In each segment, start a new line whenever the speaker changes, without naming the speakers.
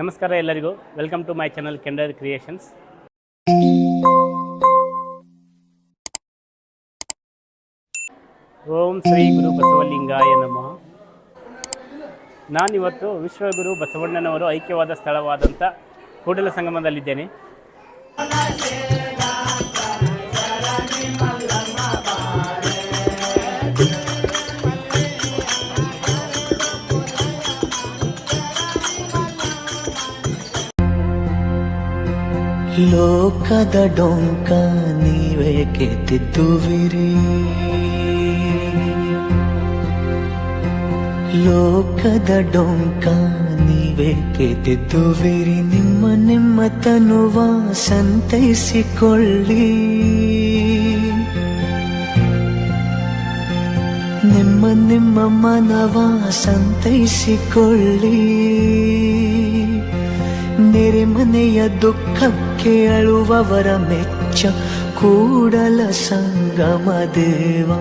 ನಮಸ್ಕಾರ ಎಲ್ಲರಿಗೂ. Welcome to my channel ಕೆಂಡರ್ creations ಓಂ ಶ್ರೀ ಗುರು ಬಸವಲಿಂಗಾಯ ನಮಃ. ನಾನಿವತ್ತು ವಿಶ್ವಗುರು ಬಸವಣ್ಣನವರು ಐಕ್ಯವಾದ ಸ್ಥಳವಾದಂಥ ಕೂಡಲ ಸಂಗಮದಲ್ಲಿದ್ದೇನೆ.
ಲೋಕದ ಡೊಂಕ ನೀವೇಕೆ ತಿದ್ದುವಿರಿ ಲೋಕದ ಡೊಂಕ ನೀವೇಕೆ ತಿದ್ದುವಿರಿ ನಿಮ್ಮ ನಿಮ್ಮ ತನುವ ಸಂತೈಸಿಕೊಳ್ಳಿ ನಿಮ್ಮ ನಿಮ್ಮ ಮನವ ಸಂತೈಸಿಕೊಳ್ಳಿ ನೆರೆಮನೆಯ ದುಃಖಕ್ಕೆ ಅಳುವವರ ಮೆಚ್ಚ ಕೂಡಲ ಸಂಗಮ ದೇವ.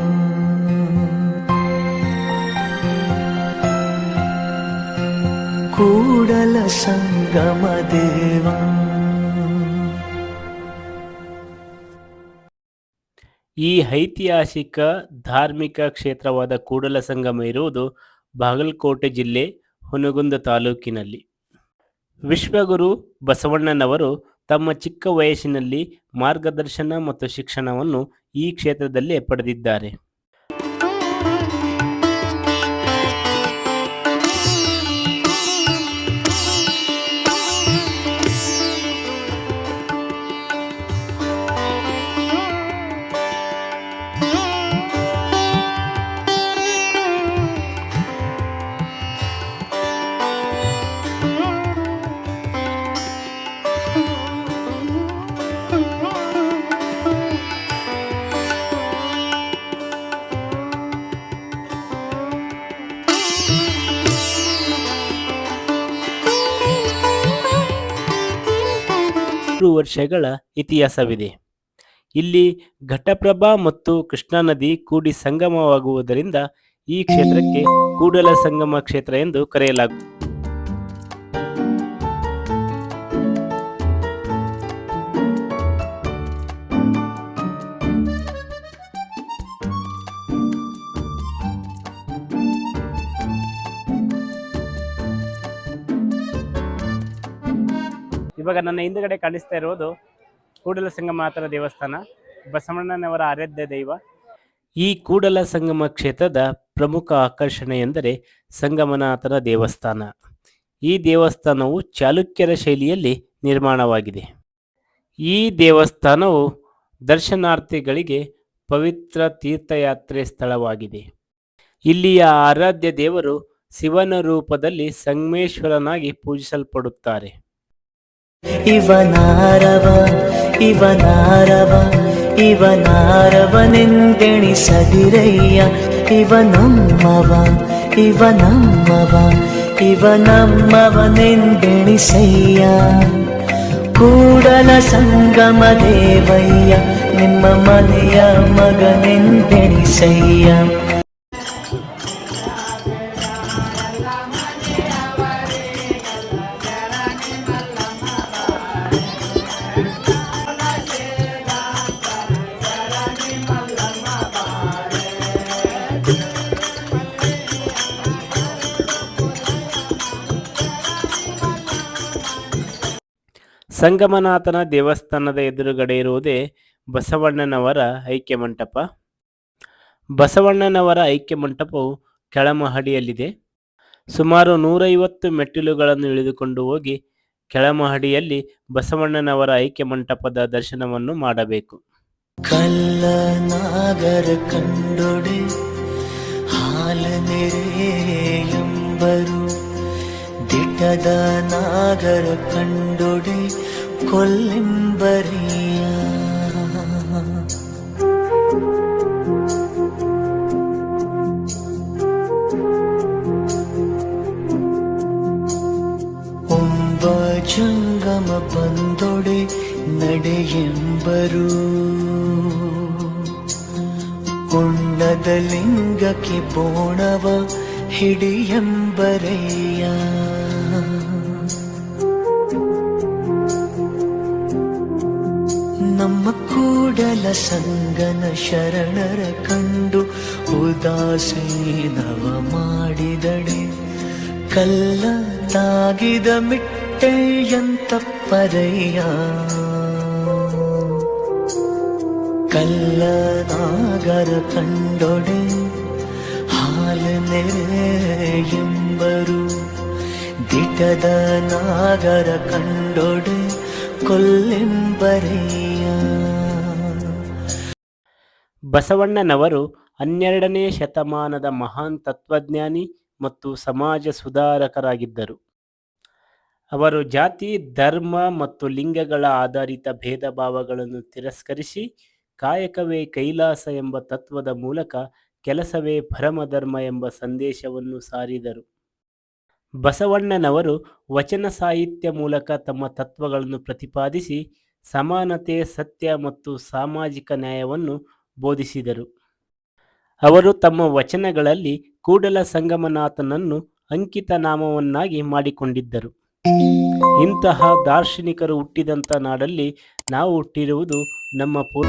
ಕೂಡಲ ಸಂಗಮ ದೇವ.
ಈ ಐತಿಹಾಸಿಕ ಧಾರ್ಮಿಕ ಕ್ಷೇತ್ರವಾದ ಕೂಡಲ ಸಂಗಮ ಇರುವುದು ಬಾಗಲಕೋಟೆ ಜಿಲ್ಲೆ ಹುನಗುಂದ ತಾಲೂಕಿನಲ್ಲಿ. ವಿಶ್ವಗುರು ಬಸವಣ್ಣನವರು ತಮ್ಮ ಚಿಕ್ಕ ವಯಸ್ಸಿನಲ್ಲಿ ಮಾರ್ಗದರ್ಶನ ಮತ್ತು ಶಿಕ್ಷಣವನ್ನು ಈ ಕ್ಷೇತ್ರದಲ್ಲೇ ಪಡೆದಿದ್ದಾರೆ. ವರ್ಷಗಳ ಇತಿಹಾಸವಿದೆ. ಇಲ್ಲಿ ಘಟಪ್ರಭಾ ಮತ್ತು ಕೃಷ್ಣಾ ನದಿ ಕೂಡಿ ಸಂಗಮವಾಗುವುದರಿಂದ ಈ ಕ್ಷೇತ್ರಕ್ಕೆ ಕೂಡಲ ಸಂಗಮ ಕ್ಷೇತ್ರ ಎಂದು ಕರೆಯಲಾಗುತ್ತದೆ. ಇವಾಗ ನನ್ನ ಹಿಂದುಗಡೆ ಕಾಣಿಸ್ತಾ ಇರೋದು ಕೂಡಲ ಸಂಗಮಾತರ ದೇವಸ್ಥಾನ. ಬಸವಣ್ಣನವರ ಆರಾಧ್ಯ ದೈವ. ಈ ಕೂಡಲ ಸಂಗಮ ಕ್ಷೇತ್ರದ ಪ್ರಮುಖ ಆಕರ್ಷಣೆ ಎಂದರೆ ಸಂಗಮನಾಥರ ದೇವಸ್ಥಾನ. ಈ ದೇವಸ್ಥಾನವು ಚಾಲುಕ್ಯರ ಶೈಲಿಯಲ್ಲಿ ನಿರ್ಮಾಣವಾಗಿದೆ. ಈ ದೇವಸ್ಥಾನವು ದರ್ಶನಾರ್ಥಿಗಳಿಗೆ ಪವಿತ್ರ ತೀರ್ಥಯಾತ್ರೆ ಸ್ಥಳವಾಗಿದೆ. ಇಲ್ಲಿಯ ಆರಾಧ್ಯ ದೇವರು ಶಿವನ ರೂಪದಲ್ಲಿ ಸಂಗಮೇಶ್ವರನಾಗಿ ಪೂಜಿಸಲ್ಪಡುತ್ತಾರೆ.
ಇವನಾರವ ಇವನಾರವ ಇವನಾರವನೆಂದೆಣಿಸದಿರಯ್ಯ ಇವನಮ್ಮವ ಇವನಮ್ಮವ ಇವನಮ್ಮವನೆಂದೆಣಿಸಯ್ಯ ಕೂಡಲ ಸಂಗಮ ದೇವಯ್ಯ ನಿಮ್ಮ ಮನೆಯ ಮಗನೆಂದೆಣಿಸಯ್ಯ
ಸಂಗಮನಾಥನ ದೇವಸ್ಥಾನದ ಎದುರುಗಡೆ ಇರುವುದೇ ಬಸವಣ್ಣನವರ ಐಕ್ಯ ಮಂಟಪ. ಬಸವಣ್ಣನವರ ಐಕ್ಯ ಮಂಟಪವು ಕೆಳಮಹಡಿಯಲ್ಲಿದೆ. ಸುಮಾರು ನೂರೈವತ್ತು ಮೆಟ್ಟಿಲುಗಳನ್ನು ಇಳಿದುಕೊಂಡು ಹೋಗಿ ಕೆಳಮಹಡಿಯಲ್ಲಿ ಬಸವಣ್ಣನವರ ಐಕ್ಯ ಮಂಟಪದ ದರ್ಶನವನ್ನು ಮಾಡಬೇಕು.
ಕಲ್ಲನಾಗರ ಕಂಡೊಡೆ ನೆರೆಯಂಬರು ದಿಟ್ಟದ ನಾಗರ ಕಂಡೊಡೆ ಕೊಲ್ಲೆಂಬರಿಯ ಒಂಬ ಜಂಗಮ ಬಂದೊಡೆ ನಡೆಯೆಂಬರು ಉಣ್ಣದ ಲಿಂಗಕ್ಕೆ ಬೋಣವ ಹಿಡಿಯಂಬರಯ್ಯ ಕೂಡಲ ಸಂಗನ ಶರಣರ ಕಂಡು ಉದಾಸೀನವ ಮಾಡಿದಡೆ ಕಲ್ಲ ತಾಗಿದ ಮಿಟ್ಟೆಯಂತ ಪರಯ್ಯ. ಕಲ್ಲನಾಗರ ಕಂಡೊಡೆ ಹಾಲು ಎಂಬರು. ದಿಟದ ನಾಗರ ಕಂಡೊಡೆ ಕೊಲ್ಲೆಂಬರೆಯ
ಬಸವಣ್ಣನವರು ಹನ್ನೆರಡನೇ ಶತಮಾನದ ಮಹಾನ್ ತತ್ವಜ್ಞಾನಿ ಮತ್ತು ಸಮಾಜ ಸುಧಾರಕರಾಗಿದ್ದರು. ಅವರು ಜಾತಿ, ಧರ್ಮ ಮತ್ತು ಲಿಂಗಗಳ ಆಧಾರಿತ ಭೇದ ಭಾವಗಳನ್ನು ತಿರಸ್ಕರಿಸಿ ಕಾಯಕವೇ ಕೈಲಾಸ ಎಂಬ ತತ್ವದ ಮೂಲಕ ಕೆಲಸವೇ ಪರಮಧರ್ಮ ಎಂಬ ಸಂದೇಶವನ್ನು ಸಾರಿದರು. ಬಸವಣ್ಣನವರು ವಚನ ಸಾಹಿತ್ಯ ಮೂಲಕ ತಮ್ಮ ತತ್ವಗಳನ್ನು ಪ್ರತಿಪಾದಿಸಿ ಸಮಾನತೆ, ಸತ್ಯ ಮತ್ತು ಸಾಮಾಜಿಕ ನ್ಯಾಯವನ್ನು ಬೋಧಿಸಿದರು. ಅವರು ತಮ್ಮ ವಚನಗಳಲ್ಲಿ ಕೂಡಲ ಸಂಗಮನಾಥನನ್ನು ಅಂಕಿತ ನಾಮವನ್ನಾಗಿ ಮಾಡಿಕೊಂಡಿದ್ದರು. ಇಂತಹ ದಾರ್ಶನಿಕರು ಹುಟ್ಟಿದಂಥ ನಾಡಲ್ಲಿ ನಾವು ಹುಟ್ಟಿರುವುದು ನಮ್ಮ ಪೂ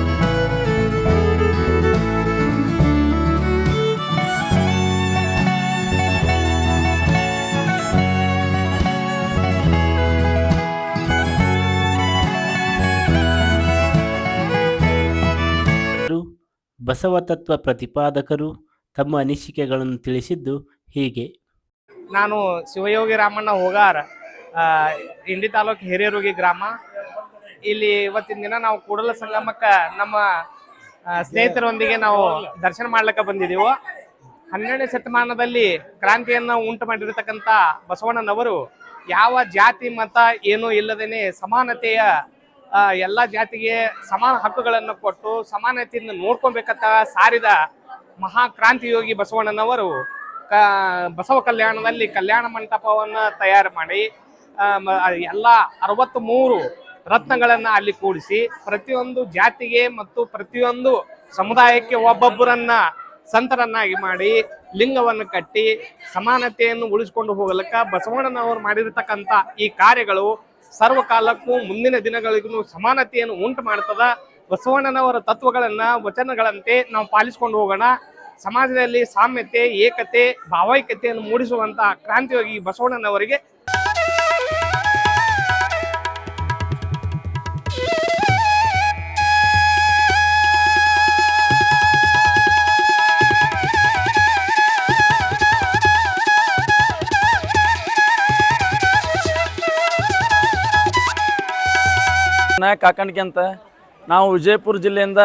ಬಸವ ತತ್ವ ಪ್ರತಿಪಾದಕರು ತಮ್ಮ ಅನಿಸಿಕೆಗಳನ್ನು ತಿಳಿಸಿದ್ದು ಹೀಗೆ.
ನಾನು ಶಿವಯೋಗಿ ರಾಮಣ್ಣ ಹೋಗಾರ ಇಂಡಿ ತಾಲೂಕು ಹಿರಿಯರುಗಿ ಗ್ರಾಮ. ಇಲ್ಲಿ ಇವತ್ತಿನ ದಿನ ನಾವು ಕೂಡಲ ಸಂಗಮಕ್ಕ ನಮ್ಮ ಸ್ನೇಹಿತರೊಂದಿಗೆ ನಾವು ದರ್ಶನ ಮಾಡ್ಲಿಕ್ಕೆ ಬಂದಿದ್ದೀವಿ ಹನ್ನೆರಡನೇ ಶತಮಾನದಲ್ಲಿ ಕ್ರಾಂತಿಯನ್ನು ಉಂಟು ಮಾಡಿರತಕ್ಕಂಥ ಬಸವಣ್ಣನವರು ಯಾವ ಜಾತಿ, ಮತ ಏನೂ ಇಲ್ಲದೇನೆ ಸಮಾನತೆಯ ಎಲ್ಲ ಜಾತಿಗೆ ಸಮಾನ ಹಕ್ಕುಗಳನ್ನು ಕೊಟ್ಟು ಸಮಾನತೆಯಿಂದ ನೋಡ್ಕೊಬೇಕಂತ ಸಾರಿದ ಮಹಾ ಕ್ರಾಂತಿಯೋಗಿ ಬಸವಣ್ಣನವರು ಕ- ಬಸವ ಕಲ್ಯಾಣದಲ್ಲಿ ಕಲ್ಯಾಣ ಮಂಟಪವನ್ನು ತಯಾರು ಮಾಡಿ ಎಲ್ಲ ಅರವತ್ತು ಮೂರು ರತ್ನಗಳನ್ನು ಅಲ್ಲಿ ಕೂಡಿಸಿ ಪ್ರತಿಯೊಂದು ಜಾತಿಗೆ ಮತ್ತು ಪ್ರತಿಯೊಂದು ಸಮುದಾಯಕ್ಕೆ ಒಬ್ಬೊಬ್ಬರನ್ನ ಸಂತರನ್ನಾಗಿ ಮಾಡಿ ಲಿಂಗವನ್ನು ಕಟ್ಟಿ ಸಮಾನತೆಯನ್ನು ಉಳಿಸಿಕೊಂಡು ಹೋಗಲಿಕ್ಕೆ ಬಸವಣ್ಣನವರು ಮಾಡಿರತಕ್ಕಂಥ ಈ ಕಾರ್ಯಗಳು ಸರ್ವಕಾಲಕ್ಕೂ ಮುಂದಿನ ದಿನಗಳಿಗೂ ಸಮಾನತೆಯನ್ನು ಉಂಟು ಮಾಡ್ತದ. ಬಸವಣ್ಣನವರ ತತ್ವಗಳನ್ನ, ವಚನಗಳಂತೆ ನಾವು ಪಾಲಿಸಿಕೊಂಡು ಹೋಗೋಣ. ಸಮಾಜದಲ್ಲಿ ಸಾಮ್ಯತೆ, ಏಕತೆ, ಭಾವೈಕ್ಯತೆಯನ್ನು ಮೂಡಿಸುವಂತಹ ಕ್ರಾಂತಿಯೋಗಿ ಬಸವಣ್ಣನವರಿಗೆ
ನಾಯಕ್ ಕಾಕಣಿಕೆ ಅಂತ ನಾವು ವಿಜಯಪುರ ಜಿಲ್ಲೆಯಿಂದ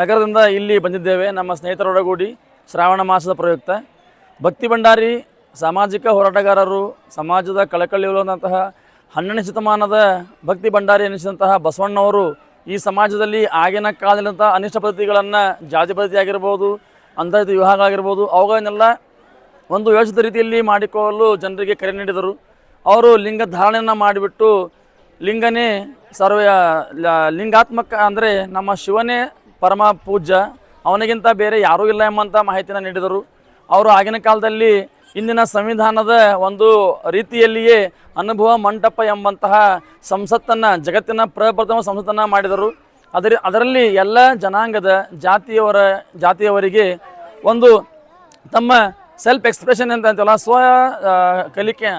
ನಗರದಿಂದ ಇಲ್ಲಿ ಬಂದಿದ್ದೇವೆ. ನಮ್ಮ ಸ್ನೇಹಿತರೊಡಗೂಡಿ ಶ್ರಾವಣ ಮಾಸದ ಪ್ರಯುಕ್ತ. ಭಕ್ತಿ ಭಂಡಾರಿ, ಸಾಮಾಜಿಕ ಹೋರಾಟಗಾರರು, ಸಮಾಜದ ಕಳಕಳಿ ಇರುವಂತಹ ಶತಮಾನದ ಭಕ್ತಿ ಭಂಡಾರಿ ಎನಿಸಿದಂತಹ ಬಸವಣ್ಣವರು ಈ ಸಮಾಜದಲ್ಲಿ ಆಗಿನ ಕಾಲದಂಥ ಅನಿಷ್ಟ ಪದ್ಧತಿಗಳನ್ನು ಜಾತಿ ಪದ್ಧತಿ ಆಗಿರ್ಬೋದು ವಿವಾಹ ಆಗಿರ್ಬೋದು ಅವುಗಳನ್ನೆಲ್ಲ ಒಂದು ವ್ಯವಸ್ಥಿತ ರೀತಿಯಲ್ಲಿ ಮಾಡಿಕೊಳ್ಳಲು ಜನರಿಗೆ ಕರೆ ನೀಡಿದರು. ಅವರು ಲಿಂಗ ಧಾರಣೆಯನ್ನು ಮಾಡಿಬಿಟ್ಟು ಲಿಂಗನೇ ಸರ್ವ ಲಿಂಗಾತ್ಮಕ ಅಂದರೆ ನಮ್ಮ ಶಿವನೇ ಪರಮ ಪೂಜ್ಯ. ಅವನಿಗಿಂತ ಬೇರೆ ಯಾರೂ ಇಲ್ಲ ಎಂಬಂಥ ಮಾಹಿತಿನ ನೀಡಿದರು. ಅವರು ಆಗಿನ ಕಾಲದಲ್ಲಿ ಇಂದಿನ ಸಂವಿಧಾನದ ಒಂದು ರೀತಿಯಲ್ಲಿಯೇ ಅನುಭವ ಮಂಟಪ ಎಂಬಂತಹ ಸಂಸತ್ತನ್ನು, ಜಗತ್ತಿನ ಪ್ರಪ್ರಥಮ ಸಂಸತ್ತನ್ನು ಮಾಡಿದರು. ಅದರ, ಅದರಲ್ಲಿ ಎಲ್ಲ ಜನಾಂಗದ ಜಾತಿಯವರ, ಜಾತಿಯವರಿಗೆ ಒಂದು ತಮ್ಮ ಸೆಲ್ಫ್ ಎಕ್ಸ್ಪ್ರೆಷನ್ ಅಂತ ಅಂತಲ್ಲ ಸ್ವ ಕಲಿಕೆ,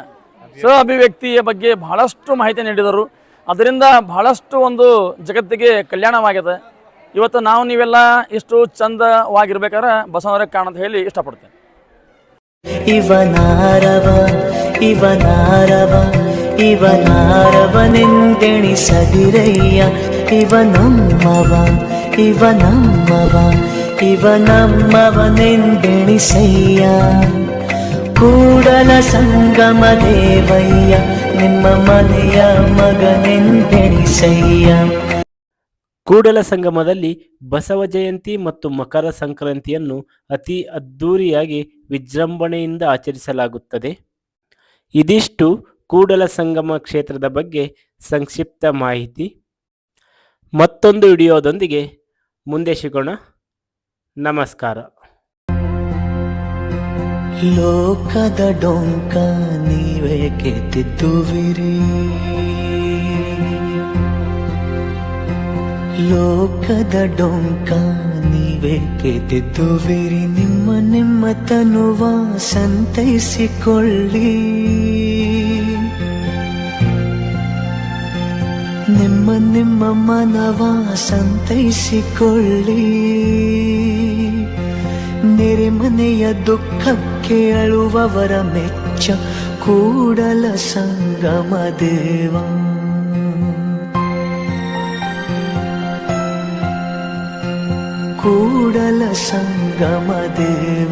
ಸ್ವ ಅಭಿವ್ಯಕ್ತಿಯ ಬಗ್ಗೆ ಬಹಳಷ್ಟು ಮಾಹಿತಿ ನೀಡಿದರು. ಅದರಿಂದ ಬಹಳಷ್ಟು ಒಂದು ಜಗತ್ತಿಗೆ ಕಲ್ಯಾಣವಾಗಿದೆ. ಇವತ್ತು ನಾವು ನೀವೆಲ್ಲ ಇಷ್ಟು ಚಂದವಾಗಿರ್ಬೇಕಾದ್ರೆ ಬಸವರ ಕಾರಣ ಹೇಳಿ ಇಷ್ಟಪಡ್ತೇನೆ.
ಇವನಾರವ ಇವನಾರವ ಇವನಾರವನೆಂದೆಣಿಸದಿರಯ್ಯ ಇವನಮ್ಮವ ಇವನಮ್ಮವ ಇವನಮ್ಮವನೆಂದೆಣಿಸಯ್ಯ ಕೂಡಲ ಸಂಗಮ ದೇವಯ್ಯ ನಿಮ್ಮ ಮನೆಯ ಮಗನೆಂದೆಣಿಸಯ್ಯ
ಕೂಡಲ ಸಂಗಮದಲ್ಲಿ ಬಸವ ಜಯಂತಿ ಮತ್ತು ಮಕರ ಸಂಕ್ರಾಂತಿಯನ್ನು ಅತಿ ಅದ್ಧೂರಿಯಾಗಿ ವಿಜೃಂಭಣೆಯಿಂದ ಆಚರಿಸಲಾಗುತ್ತದೆ. ಇದಿಷ್ಟು ಕೂಡಲ ಸಂಗಮ ಕ್ಷೇತ್ರದ ಬಗ್ಗೆ ಸಂಕ್ಷಿಪ್ತ ಮಾಹಿತಿ. ಮತ್ತೊಂದು ವಿಡಿಯೋದೊಂದಿಗೆ ಮುಂದೆ ಸಿಗೋಣ ನಮಸ್ಕಾರ.
ಲೋಕದ ಡೊಂಕ ನೀವೇಕೆ ತಿದ್ದುವಿರಿ ಲೋಕದ ಡೊಂಕ ನೀವೇ ತಿದ್ದುವಿರಿ ನಿಮ್ಮ ನಿಮ್ಮ ತನುವ ಸಂತೈಸಿಕೊಳ್ಳಿ ನಿಮ್ಮ ನಿಮ್ಮ ಮನವ ಸಂತೈಸಿಕೊಳ್ಳಿ ನೆರೆಮನೆಯ ದುಃಖಕ್ಕೆ ಅಳುವವರ ಮೆಚ್ಚ ಕೂಡಲ ಸಂಗಮ ದೇವ ಕೂಡಲ ಸಂಗಮ ದೇವ